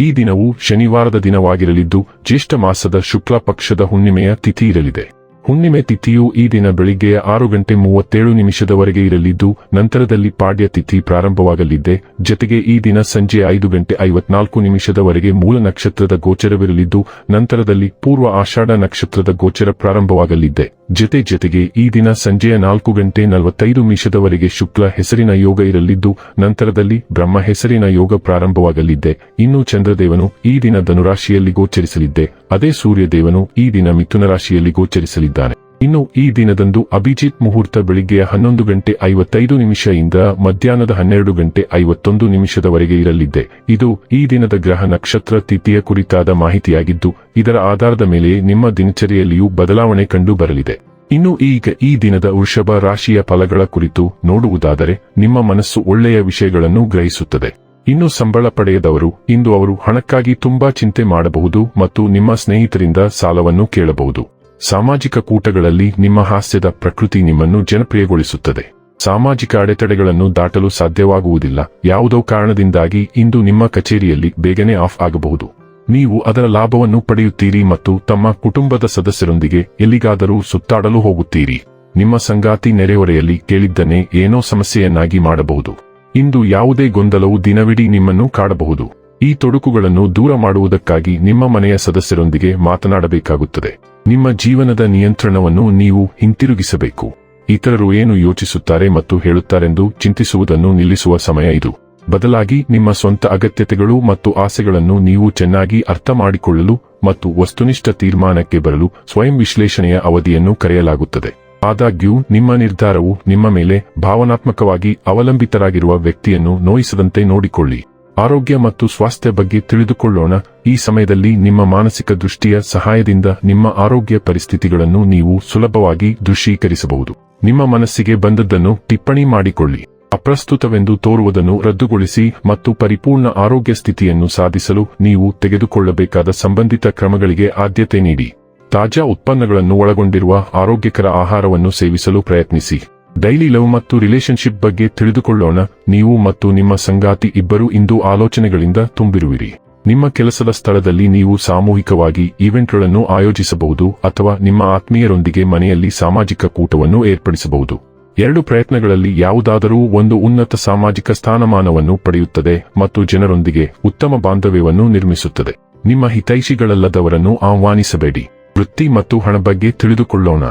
ಈ ದಿನವು ಶನಿವಾರದ ದಿನವಾಗಿರಲಿದ್ದು, ಜ್ಯೇಷ್ಠ ಮಾಸದ ಶುಕ್ಲ ಪಕ್ಷದ ಹುಣ್ಣಿಮೆಯ ತಿಥಿ ಇರಲಿದೆ. ಹುಣ್ಣಿಮೆ ತಿಥಿಯು ಈ ದಿನ ಬೆಳಿಗ್ಗೆಯ ಆರು ಗಂಟೆ ಮೂವತ್ತೇಳು ನಿಮಿಷದವರೆಗೆ ಇರಲಿದ್ದು, ನಂತರದಲ್ಲಿ ಪಾಡ್ಯ ತಿಥಿ ಪ್ರಾರಂಭವಾಗಲಿದೆ. ಜತೆಗೆ ಈ ದಿನ ಸಂಜೆ ಐದು ಗಂಟೆ ಐವತ್ನಾಲ್ಕು ನಿಮಿಷದವರೆಗೆ ಮೂಲ ನಕ್ಷತ್ರದ ಗೋಚರವಿರಲಿದ್ದು, ನಂತರದಲ್ಲಿ ಪೂರ್ವ ಆಷಾಢ ನಕ್ಷತ್ರದ ಗೋಚರ ಪ್ರಾರಂಭವಾಗಲಿದ್ದೆ ಜತೆ ಜತೆಗೆ ಈ ದಿನ ಸಂಜೆಯ ನಾಲ್ಕು ಗಂಟೆ ನಲವತ್ತೈದು ನಿಮಿಷದವರೆಗೆ ಶುಕ್ಲ ಹೆಸರಿನ ಯೋಗ ಇರಲಿದ್ದು, ನಂತರದಲ್ಲಿ ಬ್ರಹ್ಮ ಹೆಸರಿನ ಯೋಗ ಪ್ರಾರಂಭವಾಗಲಿದ್ದೆ. ಇನ್ನು ಚಂದ್ರದೇವನು ಈ ದಿನ ಧನುರಾಶಿಯಲ್ಲಿ ಗೋಚರಿಸಲಿದ್ದೆ. ಅದೇ ಸೂರ್ಯದೇವನು ಈ ದಿನ ಮಿಥುನ ರಾಶಿಯಲ್ಲಿ ಗೋಚರಿಸಲಿದ್ದಾನೆ. ಇನ್ನು ಈ ದಿನದಂದು ಅಭಿಜಿತ್ ಮುಹೂರ್ತ ಬೆಳಿಗ್ಗೆಯ ಹನ್ನೊಂದು ಗಂಟೆ ಐವತ್ತೈದು ನಿಮಿಷದಿಂದ ಮಧ್ಯಾಹ್ನದ ಹನ್ನೆರಡು ಗಂಟೆ ಐವತ್ತೊಂದು ನಿಮಿಷದವರೆಗೆ ಇರಲಿದೆ. ಇದು ಈ ದಿನದ ಗ್ರಹ ನಕ್ಷತ್ರ ತಿಥಿಯ ಕುರಿತಾದ ಮಾಹಿತಿಯಾಗಿದ್ದು, ಇದರ ಆಧಾರದ ಮೇಲೆ ನಿಮ್ಮ ದಿನಚರಿಯಲ್ಲಿಯೂ ಬದಲಾವಣೆ ಕಂಡು ಬರಲಿದೆ ಇನ್ನು ಈಗ ಈ ದಿನದ ವೃಷಭ ರಾಶಿಯ ಫಲಗಳ ಕುರಿತು ನೋಡುವುದಾದರೆ, ನಿಮ್ಮ ಮನಸ್ಸು ಒಳ್ಳೆಯ ವಿಷಯಗಳನ್ನು ಗ್ರಹಿಸುತ್ತದೆ. ಇನ್ನು ಸಂಬಳ ಪಡೆಯದವರು, ಇಂದು ಅವರು ಹಣಕ್ಕಾಗಿ ತುಂಬಾ ಚಿಂತೆ ಮಾಡಬಹುದು ಮತ್ತು ನಿಮ್ಮ ಸ್ನೇಹಿತರಿಂದ ಸಾಲವನ್ನು ಕೇಳಬಹುದು. ಸಾಮಾಜಿಕ ಕೂಟಗಳಲ್ಲಿ ನಿಮ್ಮ ಹಾಸ್ಯದ ಪ್ರಕೃತಿ ನಿಮ್ಮನ್ನು ಜನಪ್ರಿಯಗೊಳಿಸುತ್ತದೆ. ಸಾಮಾಜಿಕ ಅಡೆತಡೆಗಳನ್ನು ದಾಟಲು ಸಾಧ್ಯವಾಗುವುದಿಲ್ಲ. ಯಾವುದೋ ಕಾರಣದಿಂದಾಗಿ ಇಂದು ನಿಮ್ಮ ಕಚೇರಿಯಲ್ಲಿ ಬೇಗನೆ ಆಫ್ ಆಗಬಹುದು. ನೀವು ಅದರ ಲಾಭವನ್ನು ಪಡೆಯುತ್ತೀರಿ ಮತ್ತು ತಮ್ಮ ಕುಟುಂಬದ ಸದಸ್ಯರೊಂದಿಗೆ ಎಲ್ಲಿಗಾದರೂ ಸುತ್ತಾಡಲು ಹೋಗುತ್ತೀರಿ. ನಿಮ್ಮ ಸಂಗಾತಿ ನೆರೆಹೊರೆಯಲ್ಲಿ ಕೇಳಿದ್ದನೆ ಏನೋ ಸಮಸ್ಯೆಯನ್ನಾಗಿ ಮಾಡಬಹುದು. ಇಂದು ಯಾವುದೇ ಗೊಂದಲವು ದಿನವಿಡೀ ನಿಮ್ಮನ್ನು ಕಾಡಬಹುದು. ಈ ತೊಡಕುಗಳನ್ನು ದೂರ ಮಾಡುವುದಕ್ಕಾಗಿ ನಿಮ್ಮ ಮನೆಯ ಸದಸ್ಯರೊಂದಿಗೆ ಮಾತನಾಡಬೇಕಾಗುತ್ತದೆ. ನಿಮ್ಮ ಜೀವನದ ನಿಯಂತ್ರಣವನ್ನು ನೀವು ಹಿಂತಿರುಗಿಸಬೇಕು. ಇತರರು ಏನು ಯೋಚಿಸುತ್ತಾರೆ ಮತ್ತು ಹೇಳುತ್ತಾರೆಂದು ಚಿಂತಿಸುವುದನ್ನು ನಿಲ್ಲಿಸುವ ಸಮಯ ಇದು. ಬದಲಾಗಿ ನಿಮ್ಮ ಸ್ವಂತ ಅಗತ್ಯತೆಗಳು ಮತ್ತು ಆಸೆಗಳನ್ನು ನೀವು ಚೆನ್ನಾಗಿ ಅರ್ಥ ಮಾಡಿಕೊಳ್ಳಲು ಮತ್ತು ವಸ್ತುನಿಷ್ಠ ತೀರ್ಮಾನಕ್ಕೆ ಬರಲು ಸ್ವಯಂ ವಿಶ್ಲೇಷಣೆಯ ಅವಧಿಯನ್ನು ಕರೆಯಲಾಗುತ್ತದೆ. ಆದಾಗ್ಯೂ, ನಿಮ್ಮ ನಿರ್ಧಾರವು ನಿಮ್ಮ ಮೇಲೆ ಭಾವನಾತ್ಮಕವಾಗಿ ಅವಲಂಬಿತರಾಗಿರುವ ವ್ಯಕ್ತಿಯನ್ನು ನೋಯಿಸದಂತೆ ನೋಡಿಕೊಳ್ಳಿ. ಆರೋಗ್ಯ ಮತ್ತು ಸ್ವಾಸ್ಥ್ಯ ಬಗ್ಗೆ ತಿಳಿದುಕೊಳ್ಳೋಣ. ಈ ಸಮಯದಲ್ಲಿ ನಿಮ್ಮ ಮಾನಸಿಕ ದೃಷ್ಟಿಯ ಸಹಾಯದಿಂದ ನಿಮ್ಮ ಆರೋಗ್ಯ ಪರಿಸ್ಥಿತಿಗಳನ್ನು ನೀವು ಸುಲಭವಾಗಿ ದೃಶ್ಯೀಕರಿಸಬಹುದು. ನಿಮ್ಮ ಮನಸ್ಸಿಗೆ ಬಂದದ್ದನ್ನು ಟಿಪ್ಪಣಿ ಮಾಡಿಕೊಳ್ಳಿ. ಅಪ್ರಸ್ತುತವೆಂದು ತೋರುವುದನ್ನು ರದ್ದುಗೊಳಿಸಿ ಮತ್ತು ಪರಿಪೂರ್ಣ ಆರೋಗ್ಯ ಸ್ಥಿತಿಯನ್ನು ಸಾಧಿಸಲು ನೀವು ತೆಗೆದುಕೊಳ್ಳಬೇಕಾದ ಸಂಬಂಧಿತ ಕ್ರಮಗಳಿಗೆ ಆದ್ಯತೆ ನೀಡಿ. ತಾಜಾ ಉತ್ಪನ್ನಗಳನ್ನು ಒಳಗೊಂಡಿರುವ ಆರೋಗ್ಯಕರ ಆಹಾರವನ್ನು ಸೇವಿಸಲು ಪ್ರಯತ್ನಿಸಿ. ಡೈಲಿ ಲವ್ ಮತ್ತು ರಿಲೇಶನ್ಶಿಪ್ ಬಗ್ಗೆ ತಿಳಿದುಕೊಳ್ಳೋಣ. ನೀವು ಮತ್ತು ನಿಮ್ಮ ಸಂಗಾತಿ ಇಬ್ಬರು ಇಂದು ಆಲೋಚನೆಗಳಿಂದ ತುಂಬಿರುವಿರಿ. ನಿಮ್ಮ ಕೆಲಸದ ಸ್ಥಳದಲ್ಲಿ ನೀವು ಸಾಮೂಹಿಕವಾಗಿ ಈವೆಂಟ್ಗಳನ್ನು ಆಯೋಜಿಸಬಹುದು ಅಥವಾ ನಿಮ್ಮ ಆತ್ಮೀಯರೊಂದಿಗೆ ಮನೆಯಲ್ಲಿ ಸಾಮಾಜಿಕ ಕೂಟವನ್ನು ಏರ್ಪಡಿಸಬಹುದು. ಎರಡು ಪ್ರಯತ್ನಗಳಲ್ಲಿ ಯಾವುದಾದರೂ ಒಂದು ಉನ್ನತ ಸಾಮಾಜಿಕ ಸ್ಥಾನಮಾನವನ್ನು ಪಡೆಯುತ್ತದೆ ಮತ್ತು ಜನರೊಂದಿಗೆ ಉತ್ತಮ ಬಾಂಧವ್ಯವನ್ನು ನಿರ್ಮಿಸುತ್ತದೆ. ನಿಮ್ಮ ಹಿತೈಷಿಗಳಲ್ಲದವರನ್ನು ಆಹ್ವಾನಿಸಬೇಡಿ. ವೃತ್ತಿ ಮತ್ತು ಹಣ ಬಗ್ಗೆ ತಿಳಿದುಕೊಳ್ಳೋಣ.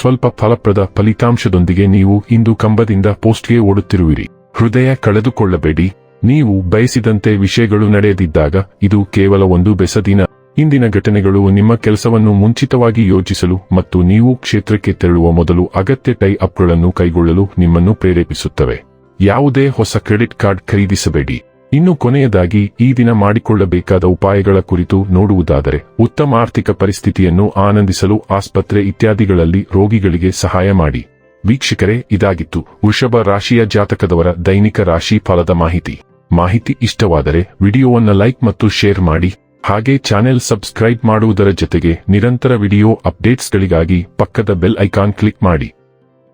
ಸ್ವಲ್ಪ ಫಲಪ್ರದ ಫಲಿತಾಂಶದೊಂದಿಗೆ ನೀವು ಇಂದು ಕಂಬದಿಂದ ಪೋಸ್ಟ್ಗೆ ಓಡುತ್ತಿರುವಿರಿ. ಹೃದಯ ಕಳೆದುಕೊಳ್ಳಬೇಡಿ. ನೀವು ಬಯಸಿದಂತೆ ವಿಷಯಗಳು ನಡೆಯದಿದ್ದಾಗ ಇದು ಕೇವಲ ಒಂದು ಬೆಸದಿನ ಇಂದಿನ ಘಟನೆಗಳು ನಿಮ್ಮ ಕೆಲಸವನ್ನು ಮುಂಚಿತವಾಗಿ ಯೋಚಿಸಲು ಮತ್ತು ನೀವು ಕ್ಷೇತ್ರಕ್ಕೆ ತೆರಳುವ ಮೊದಲು ಅಗತ್ಯ ಟೈ ಅಪ್ಗಳನ್ನು ಕೈಗೊಳ್ಳಲು ನಿಮ್ಮನ್ನು ಪ್ರೇರೇಪಿಸುತ್ತವೆ. ಯಾವುದೇ ಹೊಸ ಕ್ರೆಡಿಟ್ ಕಾರ್ಡ್ ಖರೀದಿಸಬೇಡಿ. ಇನ್ನು ಕೊನೆಯದಾಗಿ ಈ ದಿನ ಮಾಡಿಕೊಳ್ಳಬೇಕಾದ ಉಪಾಯಗಳ ಕುರಿತು ನೋಡುವುದಾದರೆ ಉತ್ತಮ ಆರ್ಥಿಕ ಪರಿಸ್ಥಿತಿಯನ್ನು ಆನಂದಿಸಲು ಆಸ್ಪತ್ರೆ ಇತ್ಯಾದಿಗಳಲ್ಲಿ ರೋಗಿಗಳಿಗೆ ಸಹಾಯ ಮಾಡಿ. ವೀಕ್ಷಕರೇ, ಇದಾಗಿತ್ತು ವೃಷಭ ರಾಶಿಯ ಜಾತಕದವರ ದೈನಿಕ ರಾಶಿ ಫಲದ ಮಾಹಿತಿ. ಮಾಹಿತಿ ಇಷ್ಟವಾದರೆ ವಿಡಿಯೋವನ್ನು ಲೈಕ್ ಮತ್ತು ಶೇರ್ ಮಾಡಿ. ಹಾಗೆ ಚಾನೆಲ್ ಸಬ್ಸ್ಕ್ರೈಬ್ ಮಾಡುವುದರ ಜೊತೆಗೆ ನಿರಂತರ ವಿಡಿಯೋ ಅಪ್ಡೇಟ್ಸ್ಗಳಿಗಾಗಿ ಪಕ್ಕದ ಬೆಲ್ ಐಕಾನ್ ಕ್ಲಿಕ್ ಮಾಡಿ.